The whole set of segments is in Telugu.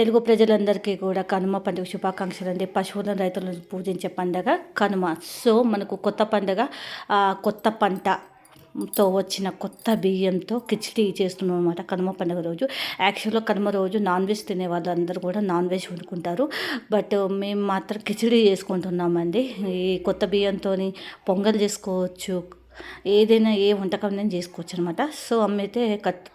తెలుగు ప్రజలందరికీ కూడా కనుమ పండుగ శుభాకాంక్షలు అండి. పశువులను రైతులను పూజించే పండగ కనుమ. సో మనకు కొత్త పండగ కొత్త పంట తో వచ్చిన కొత్త బియ్యంతో కిచిడి చేస్తున్నాం అనమాట కనుమ పండుగ రోజు. యాక్చువల్గా కనుమ రోజు నాన్ వెజ్ తినే వాళ్ళందరూ కూడా నాన్ వెజ్ వండుకుంటారు. బట్ మేము మాత్రం కిచిడి చేసుకుంటున్నామండి. ఈ కొత్త బియ్యంతో పొంగల్ చేసుకోవచ్చు ఏదైనా ఏ వంటకం నేను చేసుకోవచ్చు అనమాట సో అమ్మైతే కత్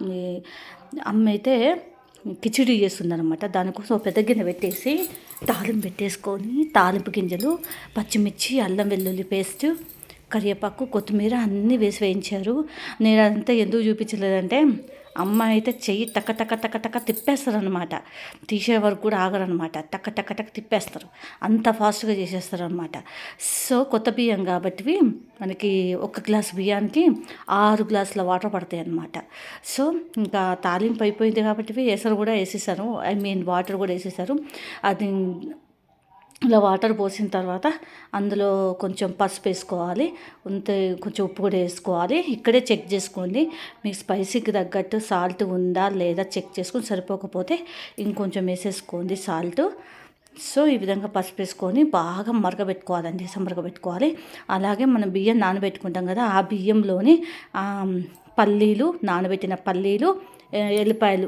అమ్మైతే అయితే కిచిడి చేస్తుందనమాట దానికోసం ఒక పెద్ద గిన్నె పెట్టేసి తాలింపు పెట్టేసుకొని తాలింపు గింజలు పచ్చిమిర్చి అల్లం వెల్లుల్లి పేస్ట్ కరివేపాకు కొత్తిమీర అన్నీ వేసి వేయించారు. నేను అదంతా ఎందుకు చూపించలేదంటే అమ్మ అయితే చెయ్యి టక టక టక టక తిప్పేస్తారు అనమాట తీసే వరకు కూడా ఆగరనమాట టక టక టక తిప్పేస్తారు. అంత ఫాస్ట్గా చేసేస్తారు అనమాట సో కొత్త బియ్యం కాబట్టి మనకి ఒక గ్లాస్ బియ్యానికి ఆరు గ్లాసుల వాటర్ పడతాయి అన్నమాట సో ఇంకా తాలింపు అయిపోయింది కాబట్టి ఎసరు కూడా వేసేసారు ఐ మీన్ వాటర్ కూడా వేసేసారు. అది ఇలా వాటర్ పోసిన తర్వాత అందులో కొంచెం పసుపు వేసుకోవాలి అంతే కొంచెం ఉప్పు కూడా వేసుకోవాలి. ఇక్కడే చెక్ చేసుకోండి. మీకు స్పైసీకి తగ్గట్టు సాల్ట్ ఉందా లేదా చెక్ చేసుకొని సరిపోకపోతే ఇంకొంచెం వేసేసుకోండి సాల్ట్. సో ఈ విధంగా పసుపు వేసుకొని బాగా మరగబెట్టుకోవాలండి మరగబెట్టుకోవాలి. అలాగే మనం బియ్యం నానబెట్టుకుంటాం కదా ఆ బియ్యంలోని పల్లీలు నానబెట్టిన పల్లీలు ఎల్లిపాయలు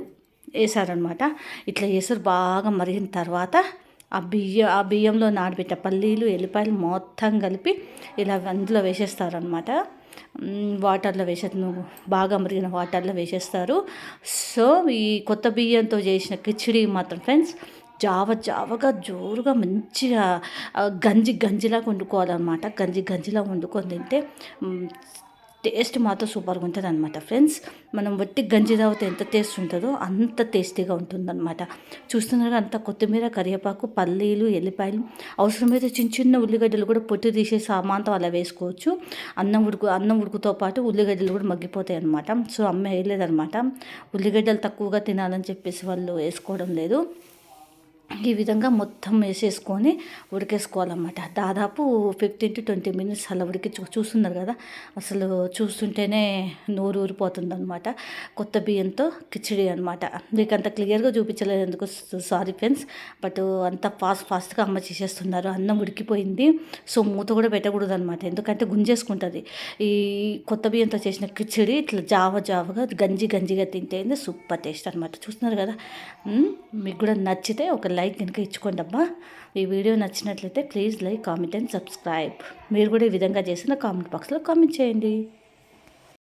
వేసారనమాట ఇట్లా వేసారు బాగా మరిగిన తర్వాత ఆ బియ్యం ఆ బియ్యంలో నానబెట్టే పల్లీలు ఎల్లిపాయలు మొత్తం కలిపి ఇలా అందులో వేసేస్తారనమాట వాటర్లో వేసే బాగా మరిగిన వాటర్లో వేసేస్తారు. సో ఈ కొత్త బియ్యంతో చేసిన కిచిడి మాత్రం ఫ్రెండ్స్ జావ జావగా జోరుగా మంచిగా గంజి గంజిలాగా వండుకోవాలన్నమాట. గంజి గంజిలా వండుకొని తింటే టేస్ట్ మాత్రం సూపర్గా ఉంటుంది అనమాట ఫ్రెండ్స్ మనం వట్టి గంజి తాగితే ఎంత టేస్ట్ ఉంటుందో అంత టేస్టీగా ఉంటుందన్నమాట. చూస్తున్నారు అంత కొత్తిమీర కరివేపాకు పల్లీలు ఎల్లిపాయలు అవసరమైతే చిన్న చిన్న ఉల్లిగడ్డలు కూడా పొట్టి తీసే సామాంతం అలా వేసుకోవచ్చు. అన్నం ఉడుకు అన్నం ఉడుకుతో పాటు ఉల్లిగడ్డలు కూడా మగ్గిపోతాయి అనమాట సో అమ్మ వేయలేదనమాట ఉల్లిగడ్డలు తక్కువగా తినాలని చెప్పేసి వాళ్ళు వేసుకోవడం లేదు. ఈ విధంగా మొత్తం వేసేసుకొని ఉడికేసుకోవాలన్నమాట. దాదాపు ఫిఫ్టీన్ టు ట్వంటీ మినిట్స్ అలా ఉడికి చూస్తున్నారు కదా? అసలు చూస్తుంటేనే నోరు ఊరిపోతుంది అనమాట కొత్త బియ్యంతో కిచిడి అనమాట మీకు అంత క్లియర్గా చూపించలేదు ఎందుకు సారీ ఫ్రెండ్స్. బట్ అంత ఫాస్ట్ ఫాస్ట్గా అమ్మ చేసేస్తున్నారు. అన్నం ఉడికిపోయింది. సో మూత కూడా పెట్టకూడదు అనమాట ఎందుకంటే గుంజేసుకుంటుంది. ఈ కొత్త బియ్యంతో చేసిన కిచిడి ఇట్లా జావ జావగా గంజి గంజిగా తింటే సూపర్ టేస్ట్ అనమాట చూస్తున్నారు కదా? మీకు కూడా నచ్చితే ఒక లైక్ కనుక ఇచ్చుకోండి అబ్బా ఈ వీడియో నచ్చినట్లయితే please like comment and subscribe. మీరు కూడా ఈ విధంగా చేసిన కామెంట్ బాక్స్లో కామెంట్ చేయండి.